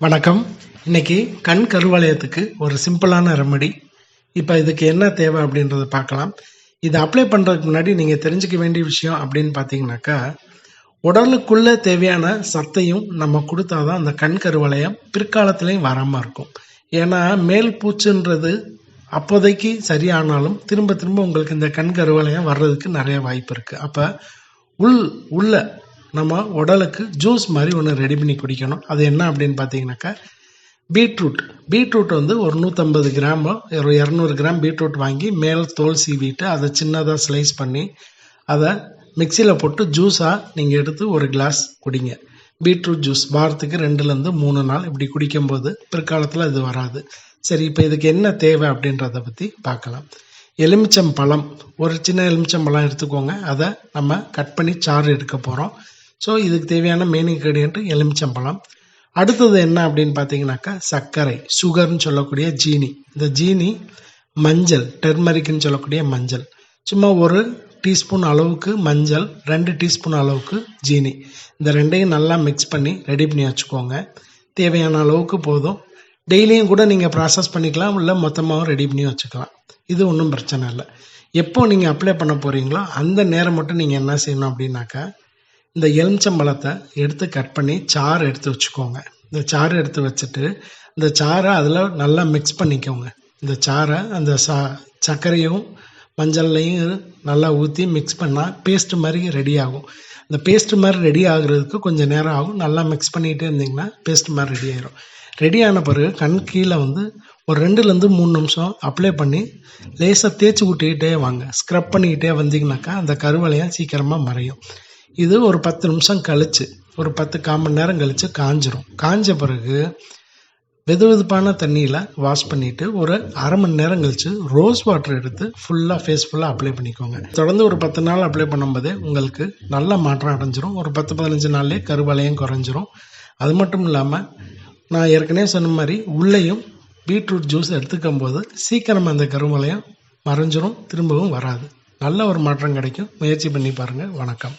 வணக்கம். இன்னைக்கு கண் கருவளையத்துக்கு ஒரு சிம்பிளான ரெமடி இப்போ இதுக்கு என்ன தேவை அப்படின்றத பார்க்கலாம். இதை அப்ளை பண்ணுறதுக்கு முன்னாடி நீங்கள் தெரிஞ்சுக்க வேண்டிய விஷயம் அப்படின்னு பார்த்தீங்கன்னாக்கா உடலுக்குள்ளே தேவையான சத்தையும் நம்ம கொடுத்தாதான் அந்த கண் கருவளையம் பிற்காலத்துலேயும் வராமல் இருக்கும். ஏன்னா மேல் பூச்சுன்றது அப்போதைக்கு சரியானாலும் திரும்ப திரும்ப உங்களுக்கு இந்த கண் கருவளையம் வர்றதுக்கு நிறைய வாய்ப்பு இருக்குது அப்போ உள் உள்ள நம்ம உடலுக்கு ஜூஸ் மாதிரி ஒன்று ரெடி பண்ணி குடிக்கணும். அது என்ன அப்படின்னு பார்த்தீங்கன்னாக்கா பீட்ரூட் பீட்ரூட் வந்து ஒரு நூற்றம்பது கிராமோ ஒரு இரநூறு கிராம் பீட்ரூட் வாங்கி மேல் தோல் சீவிட்டு அதை சின்னதாக ஸ்லைஸ் பண்ணி அதை மிக்சியில் போட்டு ஜூஸாக நீங்கள் எடுத்து ஒரு கிளாஸ் குடிங்க. பீட்ரூட் ஜூஸ் வாரத்துக்கு ரெண்டுலேருந்து மூணு நாள் இப்படி குடிக்கும்போது பிற்காலத்தில் இது வராது. சரி இப்போ இதுக்கு என்ன தேவை அப்படின்றத பற்றி பார்க்கலாம். எலுமிச்சம் பழம் ஒரு சின்ன எலுமிச்சம் பழம் எடுத்துக்கோங்க. அதை நம்ம கட் பண்ணி சாறு எடுக்க போகிறோம் ஸோ இதுக்கு தேவையான மெயின் இன்க்ரீடியன்ட் எலுமிச்சம்பழம். அடுத்தது என்ன அப்படின்னு பார்த்தீங்கன்னாக்கா சர்க்கரை சுகர்னு சொல்லக்கூடிய ஜீனி. இந்த ஜீனி மஞ்சள் டெர்மரிக்னு சொல்லக்கூடிய மஞ்சள். சும்மா ஒரு டீஸ்பூன் அளவுக்கு மஞ்சள் ரெண்டு டீஸ்பூன் அளவுக்கு ஜீனி. இந்த ரெண்டையும் நல்லா மிக்ஸ் பண்ணி ரெடி பண்ணி வச்சுக்கோங்க. தேவையான அளவுக்கு போதும். டெய்லியும் கூட நீங்கள் ப்ராசஸ் பண்ணிக்கலாம் இல்லை மொத்தமாகவும் ரெடி பண்ணி வச்சுக்கலாம். இது ஒன்றும் பிரச்சனை இல்லை. எப்போ நீங்கள் அப்ளை பண்ண போகிறீங்களோ அந்த நேரம் மட்டும் நீங்கள் என்ன செய்யணும் அப்படின்னாக்கா இந்த எலுமிச்சம்பழத்தை எடுத்து கட் பண்ணி சாறு எடுத்து வச்சுக்கோங்க. இந்த சாறு எடுத்து வச்சுட்டு இந்த சாறை அதில் நல்லா மிக்ஸ் பண்ணிக்கோங்க. இந்த சாறை அந்த சா சர்க்கரையும் மஞ்சள்லையும் நல்லா ஊற்றி மிக்ஸ் பண்ணால் பேஸ்ட்டு மாதிரி ரெடி ஆகும். இந்த பேஸ்ட்டு மாதிரி ரெடி ஆகுறதுக்கு கொஞ்சம் நேரம் ஆகும். நல்லா மிக்ஸ் பண்ணிகிட்டே இருந்தீங்கன்னா பேஸ்ட் மாதிரி ரெடி ஆயிரும். ரெடி ஆன பிறகு கண் கீழே வந்து ஒரு ரெண்டுலேருந்து மூணு நிமிஷம் அப்ளை பண்ணி லேசாக தேய்ச்சி விட்டுக்கிட்டே வாங்க. ஸ்க்ரப் பண்ணிக்கிட்டே வந்தீங்கன்னாக்கா அந்த கருவலையாக சீக்கிரமாக மறையும். இது ஒரு பத்து நிமிஷம் கழிச்சு ஒரு பத்து கால் மணி நேரம் கழித்து காஞ்சிரும். காஞ்ச பிறகு வெது வெதுப்பான தண்ணியில் வாஷ் பண்ணிவிட்டு ஒரு அரை மணி நேரம் கழித்து ரோஸ் வாட்டர் எடுத்து ஃபுல்லாக ஃபேஸ் ஃபுல்லாக அப்ளை பண்ணிக்கோங்க. தொடர்ந்து ஒரு பத்து நாள் அப்ளை பண்ணும்போதே உங்களுக்கு நல்ல மாற்றம் அடைஞ்சிரும். ஒரு பத்து பதினஞ்சு நாள்லேயே கருவலையும் குறைஞ்சிரும். அது மட்டும் இல்லாமல் நான் ஏற்கனவே சொன்ன மாதிரி உள்ளேயும் பீட்ரூட் ஜூஸ் எடுத்துக்கும் போது சீக்கிரம் அந்த கருவலையும் மறைஞ்சிரும் திரும்பவும் வராது. நல்ல ஒரு மாற்றம் கிடைக்கும். முயற்சி பண்ணி பாருங்கள் வணக்கம்.